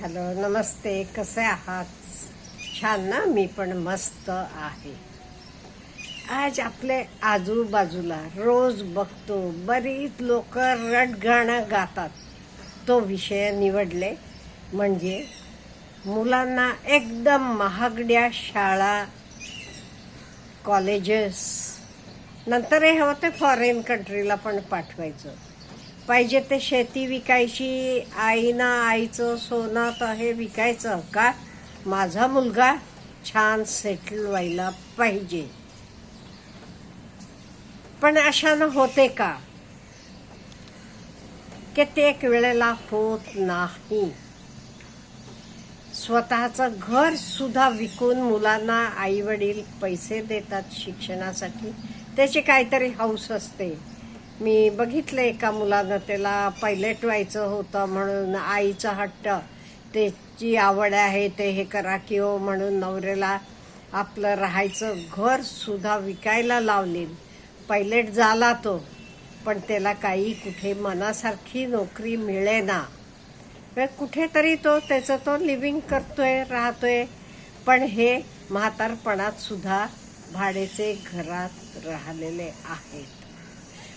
Hello नमस्ते. कसे आहात? छान ना? मी पण मस्त आहे. आज आपले आजूबाजूला रोज बघतो बरीच लोक रटगाणं गातात. तो विषय निवडले म्हणजे मुलांना एकदम महागड्या शाळा कॉलेजेस नंतर हे होते फॉरेन कंट्रीला पण पाठवायचं. पाहिजे ते शेती विकायची आईना आईचं सोनं तर हे विकायचं का? माझा मुलगा छान सेटल व्हायला पाहिजे. पण अशानं होते का? कित्येक वेळेला होत नाही. स्वतःचं घर सुद्धा विकून मुलांना आई वडील पैसे देतात शिक्षणासाठी. त्याची काहीतरी हौस असते. मी बघितलं एका मुलानं त्याला पायलट व्हायचं होतं म्हणून आईचा हट्ट त्याची आवड आहे ते हे करा की हो म्हणून नवऱ्याला आपलं राहायचं घर सुद्धा विकायला लावले. पायलट झाला तो पण त्याला काही कुठे मनासारखी नोकरी मिळेना. कुठेतरी तो त्याचं तो लिव्हिंग करतोय राहतोय. पण हे म्हातारपणात सुद्धा भाडेचे घरात राहिलेले आहेत.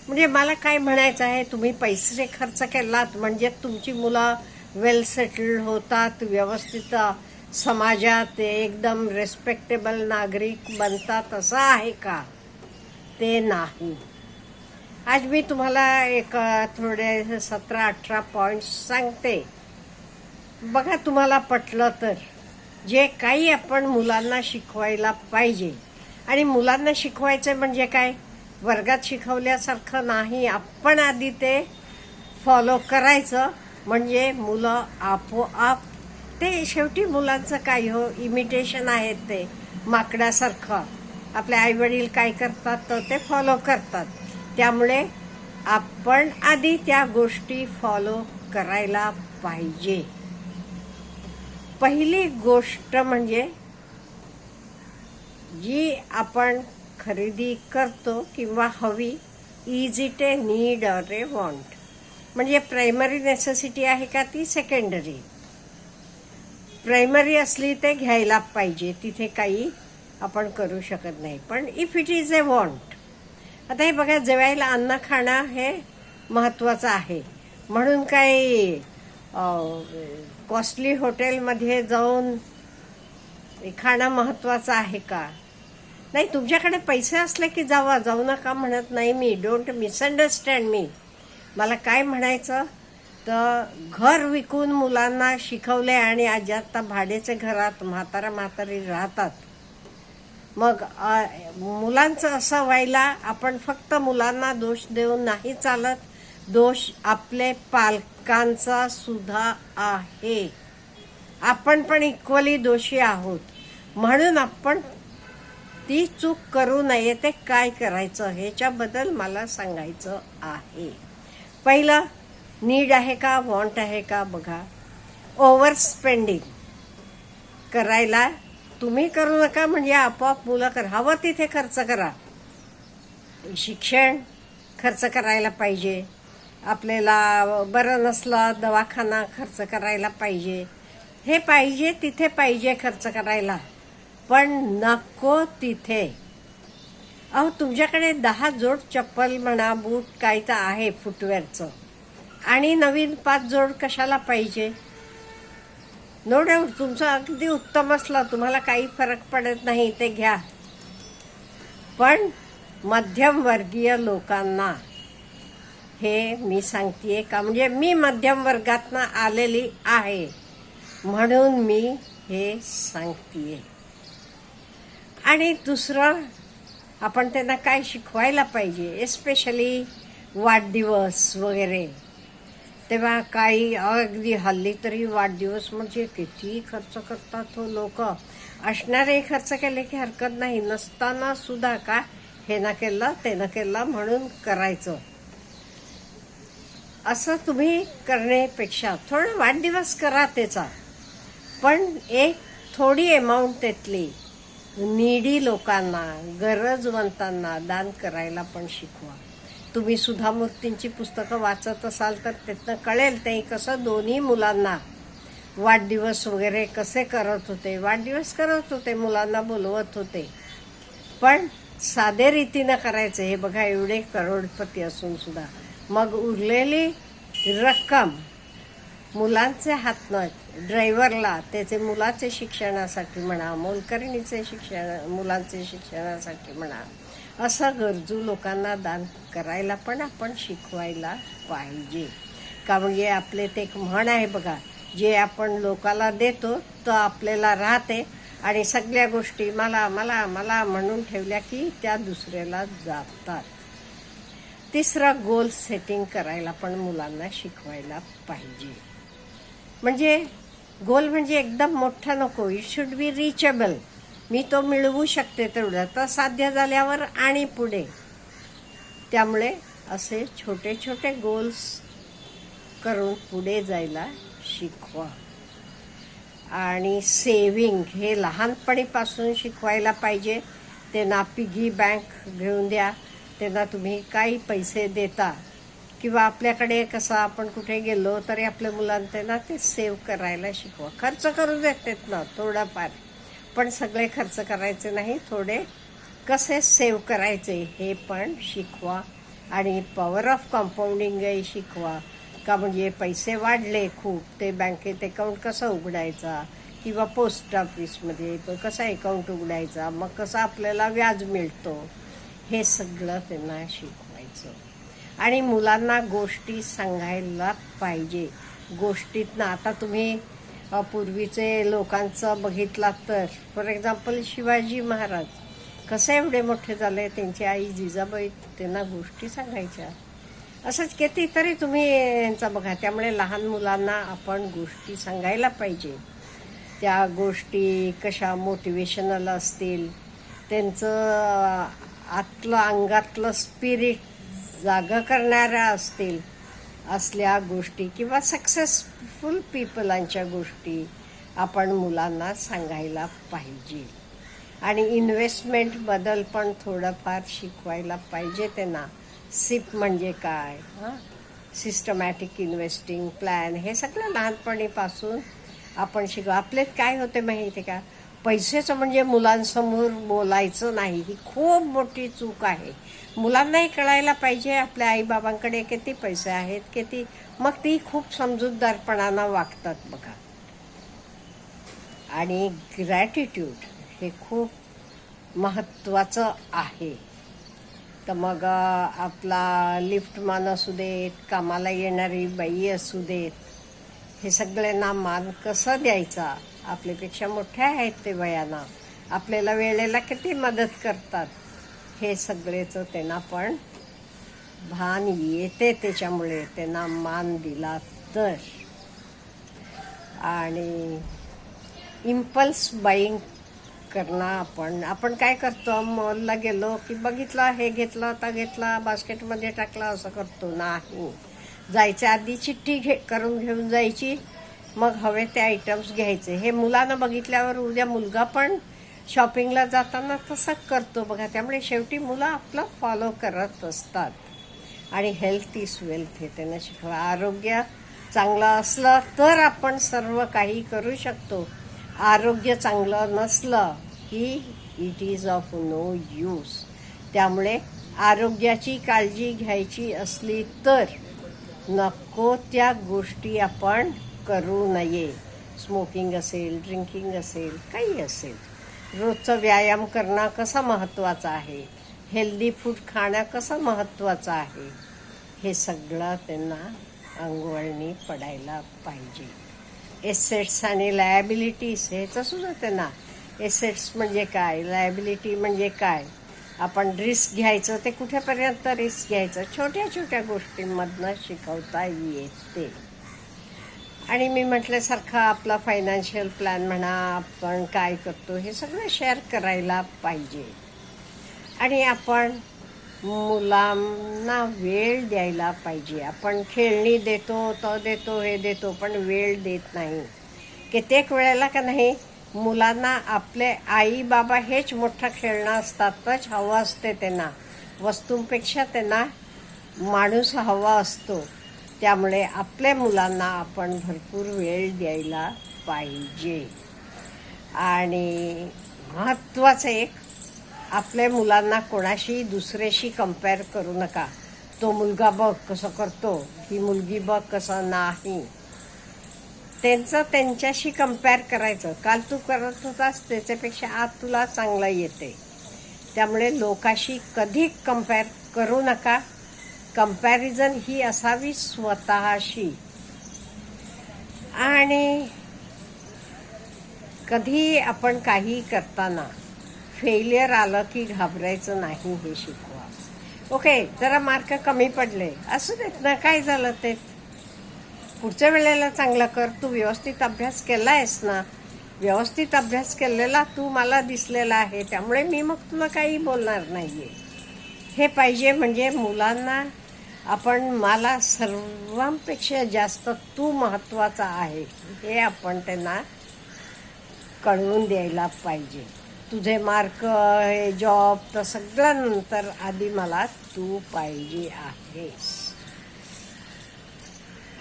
म्हणजे मला काय म्हणायचं आहे तुम्ही पैसे खर्च केलात म्हणजे तुमची मुलं वेल सेटल्ड होतात व्यवस्थित समाजात एकदम रेस्पेक्टेबल नागरिक बनतात असं आहे का? ते नाही. आज मी तुम्हाला एक थोडे सतरा अठरा पॉईंट्स सांगते. बघा तुम्हाला पटलं तर जे काही आपण मुलांना शिकवायला पाहिजे. आणि मुलांना शिकवायचं म्हणजे काय? वर्गात शिकवल्यासारखं नाही. आपण आधी ते फॉलो करायचं. म्हणजे मुलं आपोआप ते शेवटी मुलांचं काय हो इमिटेशन आहेत ते माकडासारखं. आपले आईवडील काय करतात तर ते फॉलो करतात. त्यामुळे आपण आधी त्या गोष्टी फॉलो करायला पाहिजे. पहिली गोष्ट म्हणजे जी आपण खरेदी करतो किंवा हवी is it a need or a want म्हणजे प्रायमरी नेसेसिटी आहे का ती सेकंडरी प्रायमरी असली ते घ्यायला पाहिजे. तिथे काही आपण करू शकत नाही. पण if it is a want आता हे बघा जेवायला अन्न खाणं हे महत्त्वाचं आहे. म्हणून काही कॉस्टली हॉटेलमध्ये जाऊन खाणं महत्त्वाचं आहे का? नाही तुमच्याकडे पैसे असले की जावा जाऊ नका म्हणत नाही मी. डोंट मिसअंडरस्टँड मी मला काय म्हणायचं? तर घर विकून मुलांना शिकवले आणि आज आता भाडेचे घरात म्हातारा म्हातारी राहतात. मग मुलांचं असं व्हायला आपण फक्त मुलांना दोष देऊन नाही चालत. दोष आपले पालकांचा सुद्धा आहे. आपण पण इक्वली दोषी आहोत. म्हणून आपण ती चूक करू नये ते काय करायचं ह्याच्याबद्दल मला सांगायचं आहे. पहिलं नीड आहे का वॉन्ट आहे का बघा. ओव्हर स्पेंडिंग करायला तुम्ही करू नका म्हणजे आपोआप मुलं कर हवं तिथे खर्च करा. शिक्षण खर्च करायला पाहिजे. आपल्याला बरं नसलं दवाखाना खर्च करायला पाहिजे. हे पाहिजे तिथे पाहिजे खर्च करायला. पण नको तिथे. अहो तुमच्याकडे दहा जोड चप्पल म्हणा बूट काय तर आहे फुटवेअरचं आणि नवीन पाच जोड कशाला पाहिजे? नो डाऊट तुमचं अगदी उत्तम असलं तुम्हाला काही फरक पडत नाही ते घ्या. पण मध्यमवर्गीय लोकांना हे मी सांगते का? म्हणजे मी मध्यम वर्गातनं आलेली आहे म्हणून मी हे सांगतेय. आणि दुसरं आपण त्यांना काय शिकवायला पाहिजे एस्पेशली वाढदिवस वगैरे. तेव्हा काही अगदी हल्ली तरी वाढदिवस म्हणजे किती खर्च करतात हो लोक. असणारे खर्च केले की हरकत नाही नसताना सुद्धा का हे ना केलं ते ना केलं म्हणून करायचं. असं तुम्ही करण्यापेक्षा थोडं वाढदिवस करा त्याचा. पण एक थोडी अमाऊंट त्यातली. निडी लोकांना गरजवंतांना दान करायला पण शिकवा. तुम्ही सुधा मूर्तींची पुस्तकं वाचत असाल तर त्यातनं कळेल ते कसं दोन्ही मुलांना वाढदिवस वगैरे कसे करत होते. वाढदिवस करत होते मुलांना बोलवत होते. पण साधे रीतीनं करायचं हे बघा एवढे करोडपती असून सुद्धा. मग उरलेली रक्कम मुलांचे हात न ड्रायव्हरला त्याचे मुलाचे शिक्षणासाठी म्हणा मोलकरणीचे शिक्षण मुलांचे शिक्षणासाठी म्हणा असं गरजू लोकांना दान करायला पण आपण शिकवायला पाहिजे. का म्हणजे आपले ते एक म्हण आहे बघा जे आपण लोकाला देतो तो आपल्याला राहते. आणि सगळ्या गोष्टी मला मला मला म्हणून ठेवल्या की त्या दुसऱ्याला जातात. तिसरा गोल सेटिंग करायला पण मुलांना शिकवायला पाहिजे. म्हणजे गोल म्हणजे एकदम मोठा नको. इट शुड बी रिचेबल मी तो मिळवू शकते तेवढं. तर साध्य झाल्यावर आणि पुढे. त्यामुळे असे छोटे छोटे गोल्स करून पुढे जायला शिकवा. आणि सेविंग हे लहानपणीपासून शिकवायला पाहिजे. त्यांना पिगी बँक घेऊन द्या. त्यांना तुम्ही काही पैसे देता. किंवा आपल्याकडे कसं आपण कुठे गेलो तरी आपल्या मुलांना ना ते सेव्ह करायला शिकवा. खर्च करू देतात ना थोडाफार. पण सगळे खर्च करायचे नाही थोडे कसे सेव्ह करायचे हे पण शिकवा. आणि पॉवर ऑफ कंपाऊंडिंगही शिकवा. का म्हणजे पैसे वाढले खूप ते बँकेत अकाउंट कसं उघडायचा? किंवा पोस्ट ऑफिसमध्ये तो कसा अकाउंट उघडायचा? मग कसं आपल्याला व्याज मिळतो? हे सगळं त्यांना शिकवायचं. आणि मुलांना गोष्टी सांगायला पाहिजे. गोष्टीतनं आता तुम्ही पूर्वीचे लोकांचं बघितलात तर फॉर एक्झाम्पल शिवाजी महाराज कसे एवढे मोठे झाले त्यांची आई जिजाबाई त्यांना गोष्टी सांगायच्या. असंच कितीतरी तुम्ही यांचा बघा त्यामुळे लहान मुलांना आपण गोष्टी सांगायला पाहिजे. त्या गोष्टी कशा मोटिवेशनल असतील त्यांचं आतलं अंगातलं स्पिरिट जागं करणाऱ्या असतील असल्या गोष्टी किंवा सक्सेसफुल पीपलांच्या गोष्टी आपण मुलांना सांगायला पाहिजे. आणि इन्व्हेस्टमेंटबद्दल पण थोडंफार शिकवायला पाहिजे त्यांना. सिप म्हणजे काय? हां. सिस्टमॅटिक इन्व्हेस्टिंग प्लॅन हे सगळं लहानपणीपासून आपण शिकू आपल्यात काय होते माहिती का? पैसेचं म्हणजे मुलांसमोर बोलायचं नाही. ही खूप मोठी चूक आहे. मुलांनाही कळायला पाहिजे आपल्या आईबाबांकडे किती पैसे आहेत किती मग ती खूप समजूतदारपणानं वागतात बघा. आणि ग्रॅटिट्यूड हे खूप महत्त्वाचं आहे. तर मग आपला लिफ्टमान असू देत कामाला येणारी बाई असू देत हे सगळ्यांना मान कसं द्यायचा? आपल्यापेक्षा मोठ्या आहेत ते वयानं. आपल्याला वेळेला किती मदत करतात? हे सगळेचं त्यांना पण भान येते त्याच्यामुळे त्यांना मान दिला तर. आणि इम्पल्स बाईंग करणं आपण आपण काय करतो? मॉलला गेलो की बघितलं हे घेतलं तर घेतला बास्केटमध्ये टाकला असं करतो. नाही. जायच्या आधी चिठ्ठी घे करून घेऊन जायची. मग हवे ते आयटम्स घ्यायचे. हे मुलांना बघितल्यावर उद्या मुलगा पण शॉपिंगला जाताना तसं करतो बघा. त्यामुळे शेवटी मुलं आपलं फॉलो करत असतात. आणि हेल्थ इज वेल्थ हे त्यांना शिकवा आरोग्य चांगलं असलं तर आपण सर्व काही करू शकतो. आरोग्य चांगलं नसलं की it is of no use त्यामुळे आरोग्याची काळजी घ्यायची असली तर नको त्या गोष्टी आपण करू नये. स्मोकिंग असेल ड्रिंकिंग असेल काही असेल. रोजचं व्यायाम करणं कसा महत्त्वाचा आहे? हेल्दी फूड खाणं कसं महत्त्वाचं आहे? हे सगळं त्यांना अंगवळणी पडायला पाहिजे. एसेट्स आणि लायबिलिटीज ह्याचं सुद्धा त्यांना. एसेट्स म्हणजे काय? लायबिलिटी म्हणजे काय? आपण रिस्क घ्यायचं ते कुठेपर्यंत रिस्क घ्यायचं? छोट्या छोट्या गोष्टींमधनं शिकवता येते. आणि मी म्हटल्यासारखं आपला फायनान्शियल प्लॅन म्हणा आपण काय करतो हे सगळं शेअर करायला पाहिजे. आणि आपण मुलांना वेळ द्यायला पाहिजे. आपण खेळणी देतो तो देतो हे देतो पण वेळ देत नाही. कित्येक वेळेला का नाही मुलांना आपले आई बाबा हेच मोठं खेळणं असतातच हवं असते त्यांना. वस्तूंपेक्षा त्यांना माणूस हवा असतो. त्यामुळे आपल्या मुलांना आपण भरपूर वेळ द्यायला पाहिजे. आणि महत्त्वाचं एक आपल्या मुलांना कोणाशी दुसऱ्याशी कंपेअर करू नका. तो मुलगा बघ कसं करतो ही मुलगी बघ कसं नाही. त्यांचं त्यांच्याशी कंपेअर करायचं. काल तू करत होतास त्याच्यापेक्षा आज तुला चांगलं येते त्यामुळे लोकाशी कधी कंपेअर करू नका. कंपॅरिझन ही असावी स्वतःशी. आणि कधी आपण काही करताना फेलियर आलं की घाबरायचं नाही हे शिकवा. ओके जरा मार्क कमी पडले. असू देत ना काय झालं ते? पुढच्या वेळेला चांगलं कर. तू व्यवस्थित अभ्यास केला आहेस ना? व्यवस्थित अभ्यास केलेला तू मला दिसलेला आहे. त्यामुळे मी मग तुला काही बोलणार नाही आहे हे पाहिजे म्हणजे मुलांना आपण मला सर्वांपेक्षा जास्त तू महत्त्वाचा आहे हे आपण त्यांना कळवून द्यायला पाहिजे. तुझे मार्क हे जॉब तर सगळ्यानंतर आधी मला तू पाहिजे आहेस.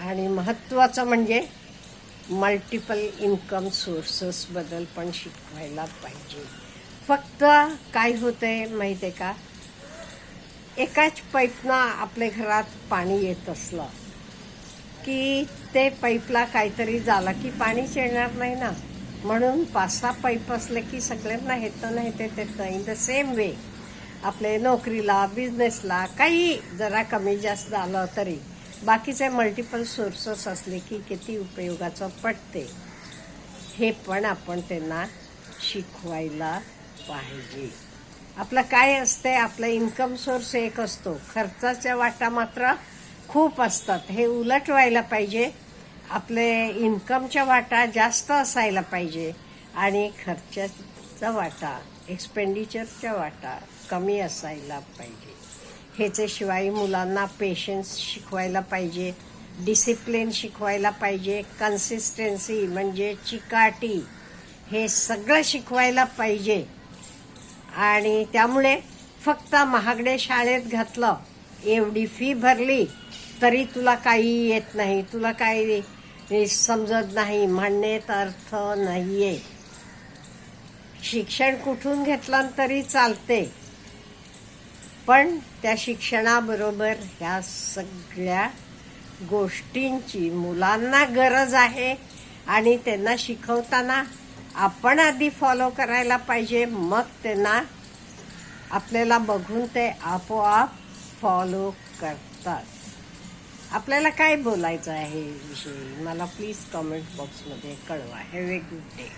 आणि महत्त्वाचं म्हणजे मल्टिपल इन्कम सोर्सेसबद्दल पण शिकवायला पाहिजे. फक्त काय होतंय माहिती आहे का? एकाच पाईपनं आपल्या घरात पाणी येत असलं की ते पाईपला काहीतरी झालं की पाणीच येणार नाही ना. म्हणून पाच सहा पाईप असले की सगळ्यांना येतं नाही ते येतं इन द सेम वे आपले नोकरीला बिझनेसला काही जरा कमी जास्त झालं तरी बाकीचे मल्टिपल सोर्सेस असले की किती उपयोगाचं पडते हे पण आपण त्यांना शिकवायला पाहिजे. आपलं काय असते आपला इन्कम सोर्स एक असतो. खर्चाच्या वाटा मात्र खूप असतात. हे उलट व्हायला पाहिजे. आपले इन्कमच्या वाटा जास्त असायला पाहिजे. आणि खर्चाचा वाटा एक्सपेंडिचरच्या वाटा कमी असायला पाहिजे. ह्याच्याशिवाय मुलांना पेशन्स शिकवायला पाहिजे. डिसिप्लिन शिकवायला पाहिजे. कन्सिस्टन्सी म्हणजे चिकाटी. हे सगळं शिकवायला पाहिजे. आणि त्यामुळे फक्त महागडे शाळेत घातलं एवढी फी भरली तरी तुला काही येत नाही. तुला काही समजत नाही. म्हणण्यात अर्थ नाही आहे शिक्षण कुठून घेतलं तरी चालते. पण त्या शिक्षणाबरोबर ह्या सगळ्या गोष्टींची मुलांना गरज आहे आणि त्यांना शिकवताना आपण आधी फॉलो करायला पाहिजे मग त्यांना आपल्याला बघून ते आपोआप फॉलो करतात. आपल्याला काय बोलायचं आहे विषयी? मला प्लीज कमेंट बॉक्समध्ये कळवा. Have a good day